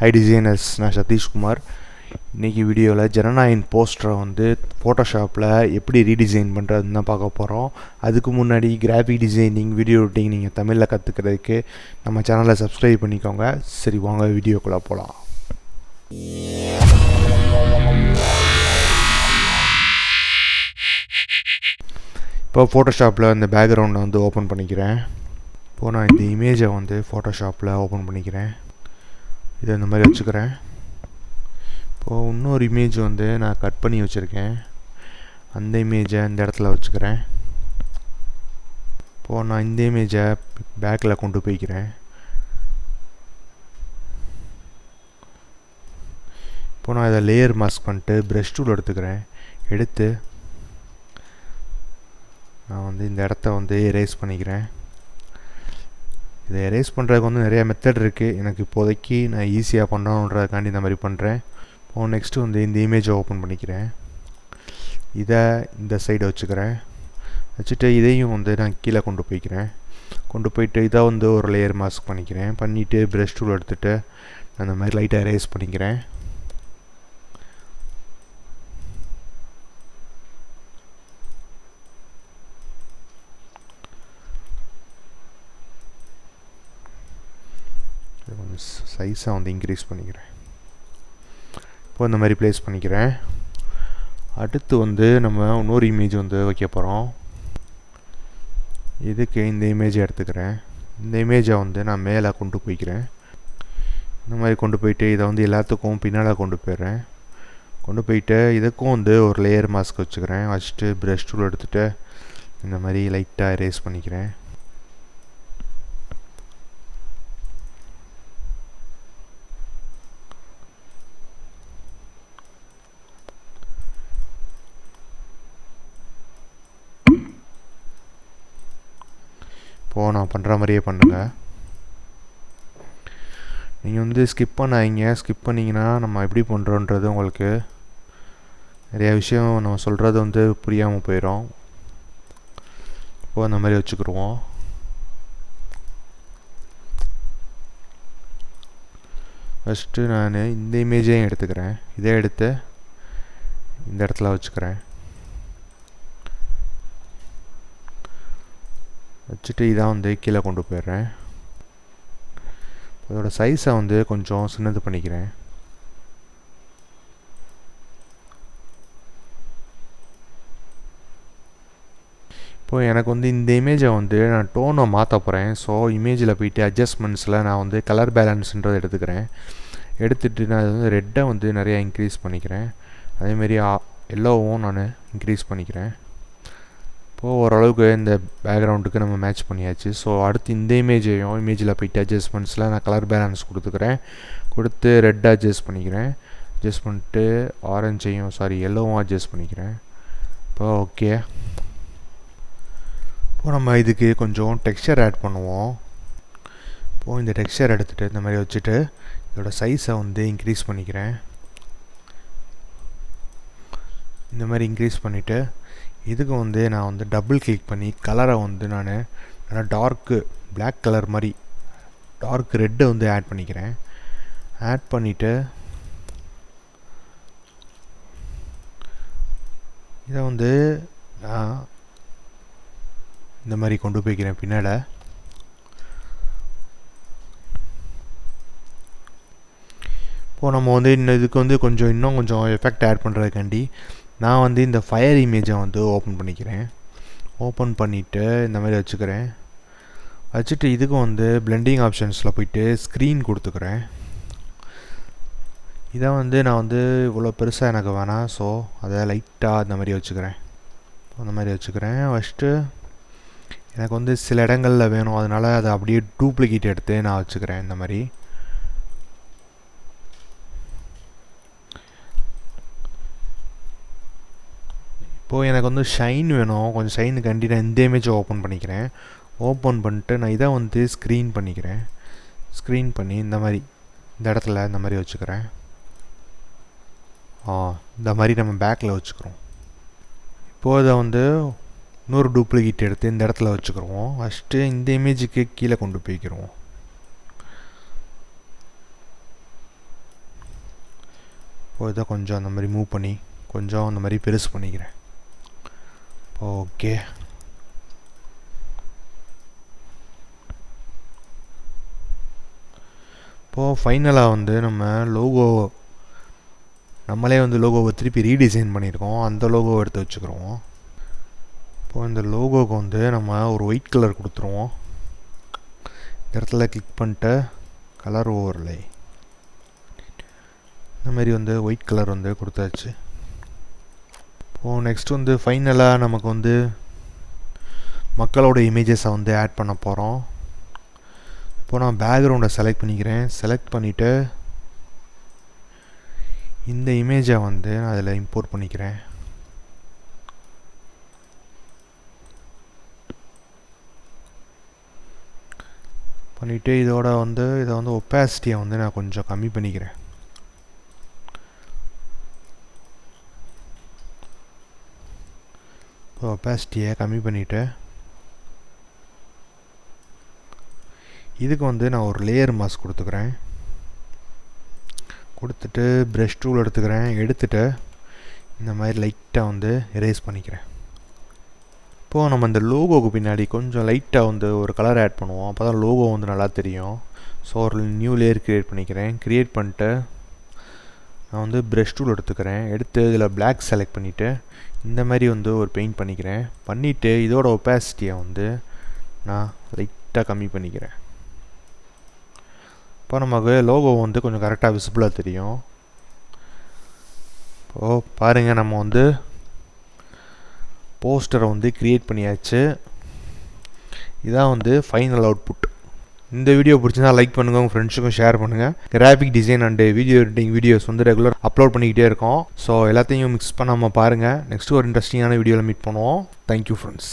High designers நான் சதீஷ்குமார். இன்றைக்கி வீடியோவில் ஜனநாயகன் போஸ்டரை வந்து ஃபோட்டோஷாப்பில் எப்படி ரீடிசைன் பண்ணுறதுன்னு தான் பார்க்க போகிறோம் அதுக்கு முன்னாடி கிராஃபிக் டிசைனிங் வீடியோ எடிட்டிங் நீங்கள் தமிழில் கற்றுக்கிறதுக்கு நம்ம சேனலை சப்ஸ்கிரைப் பண்ணிக்கோங்க. சரி வாங்க வீடியோக்குள்ளே போகலாம் இப்போ ஃபோட்டோஷாப்பில் இந்த பேக்ரவுண்டை வந்து ஓப்பன் பண்ணிக்கிறேன். இப்போது நான் இந்த இமேஜை வந்து ஃபோட்டோஷாப்பில் ஓப்பன் பண்ணிக்கிறேன். இதை இந்த மாதிரி வச்சுக்கிறேன். இப்போது இன்னொரு இமேஜ் வந்து நான் கட் பண்ணி வச்சுருக்கேன். அந்த இமேஜை இந்த இடத்துல வச்சுக்கிறேன். இப்போது நான் இந்த இமேஜை பேக்கில் கொண்டு போய்க்கிறேன் இப்போ நான் இதை லேயர் மாஸ்க் பண்ணிட்டு ப்ரெஷ் டூல் எடுத்துக்கிறேன். எடுத்து நான் வந்து இந்த இடத்த வந்து எரேஸ் பண்ணிக்கிறேன். இதை எரேஸ் பண்ணுறதுக்கு வந்து நிறையா மெத்தட் இருக்குது எனக்கு இப்போதைக்கு நான் ஈஸியாக பண்ணணுன்றதுக்காண்டி இந்த மாதிரி பண்ணுறேன் இப்போ நெக்ஸ்ட்டு வந்து இந்த இமேஜை ஓப்பன் பண்ணிக்கிறேன். இதை இந்த சைடை வச்சுக்கிறேன். வச்சுட்டு இதையும் வந்து நான் கீழே கொண்டு போய்க்கிறேன். கொண்டு போயிட்டு இதை வந்து ஒரு லேயர் மாஸ்க் பண்ணிக்கிறேன். பண்ணிவிட்டு ப்ரெஷ் டூல் எடுத்துகிட்டு நான் மாதிரி லைட்டாக எரேஸ் பண்ணிக்கிறேன். சைஸை வந்து இன்க்ரீஸ் பண்ணிக்கிறேன். இப்போ இந்த மாதிரி ப்ளேஸ் பண்ணிக்கிறேன். அடுத்து வந்து நம்ம இன்னொரு இமேஜ் வந்து வைக்க போகிறோம் இதுக்கு இந்த இமேஜை எடுத்துக்கிறேன். இந்த இமேஜை வந்து நான் மேலே கொண்டு போய்க்கிறேன். இந்த மாதிரி கொண்டு போயிட்டு இதை வந்து எல்லாத்துக்கும் பின்னால் கொண்டு போயிடுறேன். கொண்டு போயிட்டு இதுக்கும் வந்து ஒரு லேயர் மாஸ்க் வச்சுக்கிறேன். வச்சுட்டு ப்ரஷ் டூல் எடுத்துகிட்டு இந்த மாதிரி லைட்டாக எரேஸ் பண்ணிக்கிறேன். போ நான் பண்ணுற மாதிரியே பண்ணுங்கள் நீங்கள் வந்து ஸ்கிப் பண்ணாதீங்க. ஸ்கிப் பண்ணிங்கன்னா நம்ம எப்படி பண்ணுறோன்றது உங்களுக்கு நிறையா விஷயம் நம்ம சொல்கிறது வந்து புரியாமல் போயிடும் இப்போது அந்த மாதிரி வச்சுக்கிடுவோம் ஃபஸ்ட்டு நான் இந்த இமேஜையும் எடுத்துக்கிறேன். இதே எடுத்து இந்த இடத்துல வச்சுக்கிறேன். வச்சுட்டு இதான் வந்து கீழே கொண்டு போயிடுறேன். இதோட சைஸை வந்து கொஞ்சம் சின்னது பண்ணிக்கிறேன். இப்போது எனக்கு வந்து இந்த இமேஜை வந்து நான் டோனை மாற்ற போகிறேன் ஸோ இமேஜில் போயிட்டு அட்ஜஸ்ட்மெண்ட்ஸில் நான் வந்து கலர் பேலன்ஸுன்றதை எடுத்துக்கிறேன். எடுத்துகிட்டு நான் வந்து ரெட்டை வந்து நிறையா இன்க்ரீஸ் பண்ணிக்கிறேன். அதேமாரி எல்லோவும் நான் இன்க்ரீஸ் பண்ணிக்கிறேன். இப்போது ஓரளவுக்கு இந்த பேக்ரவுண்டுக்கு நம்ம மேட்ச் பண்ணியாச்சு. ஸோ அடுத்து இந்த இமேஜையும் இமேஜில் போயிட்டு அட்ஜஸ்ட்மெண்ட்ஸில் நான் கலர் பேலன்ஸ் கொடுத்துக்கிறேன். கொடுத்து ரெட் அட்ஜஸ்ட் பண்ணிக்கிறேன். அட்ஜஸ்ட் பண்ணிட்டு ஆரஞ்சையும் சாரி எல்லோவும் அட்ஜஸ்ட் பண்ணிக்கிறேன். இப்போ ஓகே இப்போது நம்ம இதுக்கு கொஞ்சம் டெக்ஸ்சர் ஆட் பண்ணுவோம். இப்போது இந்த டெக்ஸ்சர் எடுத்துகிட்டு இந்த மாதிரி வச்சுட்டு இதோட சைஸை வந்து இன்க்ரீஸ் பண்ணிக்கிறேன். இந்த மாதிரி இன்க்ரீஸ் பண்ணிவிட்டு இதுக்கு வந்து நான் வந்து டபுள் கிளிக் பண்ணி கலரை வந்து நான் நல்லா டார்க்கு பிளாக் கலர் மாதிரி டார்க் ரெட்டை வந்து ஆட் பண்ணிக்கிறேன். ஆட் பண்ணிவிட்டு இதை வந்து நான் இந்த மாதிரி கொண்டு போய்க்கிறேன் பின்னால். இப்போது நம்ம வந்து இன்னும் இதுக்கு வந்து கொஞ்சம் இன்னும் கொஞ்சம் எஃபெக்ட் ஆட் பண்ணுறதுக்காண்டி நான் வந்து இந்த ஃபயர் இமேஜை வந்து ஓப்பன் பண்ணிக்கிறேன். ஓப்பன் பண்ணிவிட்டு இந்த மாதிரி வச்சுக்கிறேன். வச்சுட்டு இதுக்கு வந்து பிளெண்டிங் ஆப்ஷன்ஸில் போயிட்டு ஸ்க்ரீன் கொடுத்துக்கிறேன். இதை வந்து நான் வந்து இவ்வளோ பெருசாக எனக்கு வேணாம். ஸோ அதை லைட்டாக இந்த மாதிரி வச்சுக்கிறேன். அந்த மாதிரி வச்சுக்கிறேன். ஃபஸ்ட்டு எனக்கு வந்து சில இடங்களில் வேணும். அதனால் அதை அப்படியே டூப்ளிகேட் எடுத்து நான் வச்சுக்கிறேன் இந்த மாதிரி. இப்போது எனக்கு வந்து ஷைன் வேணும். கொஞ்சம் ஷைனுக்காண்டி நான் இந்த இமேஜை ஓப்பன் பண்ணிக்கிறேன். ஓப்பன் பண்ணிட்டு நான் இதை வந்து ஸ்க்ரீன் பண்ணிக்கிறேன். ஸ்க்ரீன் பண்ணி இந்த மாதிரி இந்த இடத்துல இந்த மாதிரி வச்சுக்கிறேன். ஆ இந்த மாதிரி நம்ம பேக்கில் வச்சுக்கிறோம். இப்போது இதை வந்து இன்னொரு டூப்ளிகேட் எடுத்து இந்த இடத்துல வச்சுக்கிறோம். ஃபஸ்ட்டு இந்த இமேஜுக்கு கீழே கொண்டு போய்க்கிறோம் இப்போ இதை கொஞ்சம் அந்த மாதிரி மூவ் பண்ணி கொஞ்சம் அந்த மாதிரி பெருசு பண்ணிக்கிறேன். ஓகே. இப்போது ஃபைனலாக வந்து நம்ம லோகோ நம்மளே வந்து லோகோவை திருப்பி ரீடிசைன் பண்ணியிருக்கோம். அந்த லோகோவை எடுத்து வச்சுக்கிறோம். இப்போது இந்த லோகோவுக்கு வந்து நம்ம ஒரு ஒயிட் கலர் கொடுத்துருவோம். இந்த இடத்துல கிளிக் பண்ணிட்டு கலர் ஓவர்லை இந்த மாதிரி வந்து ஒயிட் கலர் வந்து கொடுத்தாச்சு. இப்போது நெக்ஸ்ட் வந்து ஃபைனலாக நமக்கு வந்து மக்களோட இமேஜஸை வந்து ஆட் பண்ண போகிறோம் இப்போது நான் பேக்ரவுண்டை செலக்ட் பண்ணிக்கிறேன். செலக்ட் பண்ணிவிட்டு இந்த இமேஜை வந்து நான் அதில் இம்போர்ட் பண்ணிக்கிறேன். பண்ணிவிட்டு இதோட வந்து இதை வந்து ஒப்பாசிட்டியை வந்து நான் கொஞ்சம் கம்மி பண்ணிக்கிறேன். இப்போ ஒப்பாசிட்டியை கம்மி பண்ணிவிட்டு இதுக்கு வந்து நான் ஒரு லேயர் மாஸ்க் கொடுத்துக்கிறேன். கொடுத்துட்டு ப்ரெஷ் டூல் எடுத்துக்கிறேன். எடுத்துகிட்டு இந்த மாதிரி லைட்டாக வந்து எரேஸ் பண்ணிக்கிறேன். இப்போது நம்ம இந்த லோகோவுக்கு பின்னாடி கொஞ்சம் லைட்டாக வந்து ஒரு கலர் ஆட் பண்ணுவோம். அப்போ தான் லோகோ வந்து நல்லா தெரியும். ஸோ ஒரு நியூ லேயர் க்ரியேட் பண்ணிக்கிறேன். க்ரியேட் பண்ணிட்டு நான் வந்து ப்ரெஷ் டூல் எடுத்துக்கிறேன். எடுத்து இதில் பிளாக் செலக்ட் பண்ணிவிட்டு இந்த மாதிரி வந்து ஒரு பெயிண்ட் பண்ணிக்கிறேன். பண்ணிவிட்டு இதோட ஒப்பாசிட்டியை வந்து நான் லைட்டாக கம்மி பண்ணிக்கிறேன். இப்போ நமக்கு லோகோ வந்து கொஞ்சம் கரெக்டாக விசிபிளாக தெரியும். இப்போது பாருங்கள் நம்ம வந்து போஸ்டரை வந்து க்ரியேட் பண்ணியாச்சு. இதான் வந்து ஃபைனல் அவுட்புட் இந்த வீடியோ பிடிச்சிருந்தா லைக் பண்ணுங்கள் உங்கள் ஃப்ரெண்ட்ஸுக்கும் ஷேர் பண்ணுங்கள் graphic design and video editing videos வந்து ரெகுலர் அப்லோட் பண்ணிக்கிட்டே இருக்கோம். ஸோ எல்லாத்தையும் மிக்ஸ் பண்ணாமல் பாருங்கள் நெக்ஸ்ட்டு ஒரு இன்ட்ரெஸ்டிங்கான வீடியோவில் மீட் பண்ணுவோம். Thank you friends